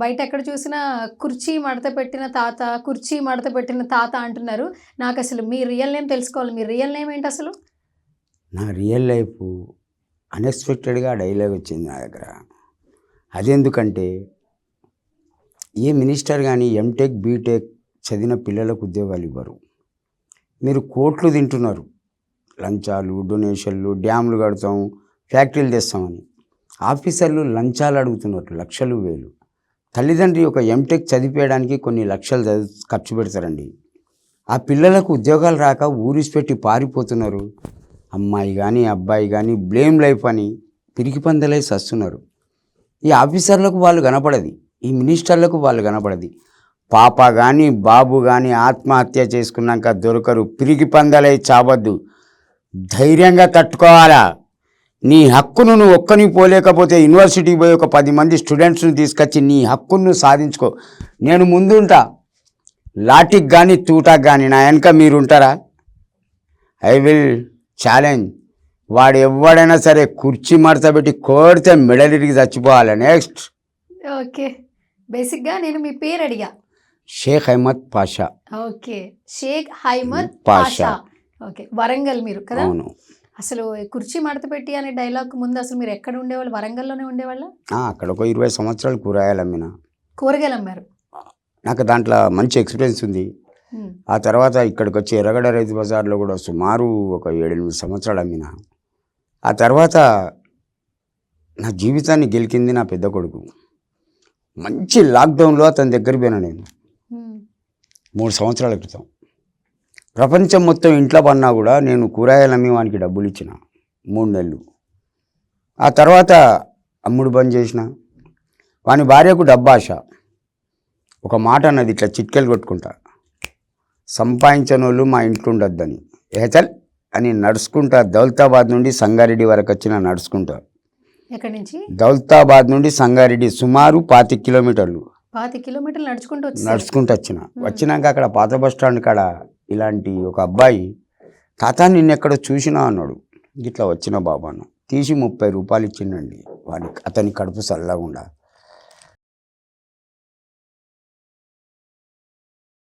బయట ఎక్కడ చూసినా కుర్చీ మడత పెట్టిన తాత కుర్చీ మడత పెట్టిన తాత అంటున్నారు. నాకు అసలు మీ రియల్ నేమ్ తెలుసుకోవాలి. మీ రియల్ నేమ్ ఏంటి అసలు నా రియల్ లైఫ్ అన్ఎక్స్పెక్టెడ్గా డైలాగ్ వచ్చింది నా దగ్గర. అదెందుకంటే ఏ మినిస్టర్ కానీ ఎంటెక్ బీటెక్ చదివిన పిల్లలకు ఉద్యోగాలు ఇవ్వరు. మీరు కోట్లు తింటున్నారు. లంచాలు డొనేషన్లు డ్యాములు కడతాం ఫ్యాక్టరీలు తెస్తామని. ఆఫీసర్లు లంచాలు అడుగుతున్నారు లక్షలు వేలు. తల్లిదండ్రి ఒక ఎంటెక్ చదివేయడానికి కొన్ని లక్షలు ఖర్చు పెడతారండి. ఆ పిల్లలకు ఉద్యోగాలు రాక ఊరిసిపెట్టి పారిపోతున్నారు. అమ్మాయి కానీ అబ్బాయి కానీ బ్లేమ్ లైఫ్ అని పిరికి పందలై సస్తున్నారు. ఈ ఆఫీసర్లకు వాళ్ళు కనపడది. ఈ మినిస్టర్లకు వాళ్ళు కనపడది. పాప కానీ బాబు కానీ ఆత్మహత్య చేసుకున్నాక దొరకరు. పిరికి పందలై చావద్దు. ధైర్యంగా తట్టుకోవాలా? నీ హక్కును నువ్వు ఒక్కని పోలేకపోతే యూనివర్సిటీకి పోయి ఒక పది మంది స్టూడెంట్స్ని తీసుకొచ్చి నీ హక్కును సాధించుకో. నేను ముందుంటా. లాటికి కానీ తూటాకి కానీ నా వెనక మీరు ఉంటారా ఐ విల్ ఛాలెంజ్ వాడు ఎవడైనా సరే కుర్చీ మడత పెట్టి కోడితే మెడలిరిగి చచ్చిపోవాలి. నెక్స్ట్ ఓకే బేసిక్గా నేను మీ పేరు అడిగా. షేక్ అహ్మద్ పాషా ఓకే షేక్ హైమద్ పాషా. పాషా ఓకే వరంగల్ మీరు కదా? అవును. అసలు కుర్చీ మడత పెట్టి అనే డైలాగ్ ముందు అసలు మీరు ఎక్కడ ఉండేవాళ్ళు? వరంగల్లోనే ఉండేవాళ్ళ? అక్కడ ఒక ఇరవై సంవత్సరాలు కూరగాయలు అమ్మిన కూరగాయలు అమ్మారు నాకు దాంట్లో మంచి ఎక్స్పీరియన్స్ ఉంది. ఆ తర్వాత ఇక్కడికి వచ్చి ఎర్రగడ్డ రైతు బజార్లో కూడా సుమారు ఒక ఏడెనిమిది సంవత్సరాలు అమ్మిన. ఆ తర్వాత నా జీవితాన్ని గెలికింది నా పెద్ద కొడుకు. మంచి లాక్డౌన్లో అతని దగ్గర పోయినా నేను. మూడు సంవత్సరాల క్రితం. ప్రపంచం మొత్తం ఇంట్లో పన్నా కూడా నేను కూరగాయలు అమ్మి వానికి డబ్బులు ఇచ్చిన. మూడు నెలలు. ఆ తర్వాత అమ్ముడు బంద్ చేసిన. వాని భార్యకు డబ్బాష ఒక మాట అన్నది ఇట్లా చిట్కెలు కొట్టుకుంటా. సంపాదించని వాళ్ళు మా ఇంట్లో ఉండొద్దని. ఏచల్ అని నడుచుకుంటా. దౌలతాబాద్ నుండి సంగారెడ్డి వరకు వచ్చిన నడుచుకుంటా. ఎక్కడి నుంచి? దౌలతాబాద్ నుండి సంగారెడ్డి సుమారు పాతి కిలోమీటర్లు. పాతి కిలోమీటర్లు నడుచుకుంటూ నడుచుకుంటూ వచ్చిన. వచ్చినాక అక్కడ పాత బస్ స్టాండ్ కాడ ఇలాంటి ఒక అబ్బాయి తాత నిన్నెక్కడ చూసినా అన్నాడు. ఇట్లా వచ్చిన బాబాను. తీసి ముప్పై రూపాయలు ఇచ్చిండండి. వాడికి అతని కడుపు సల్లగుండా.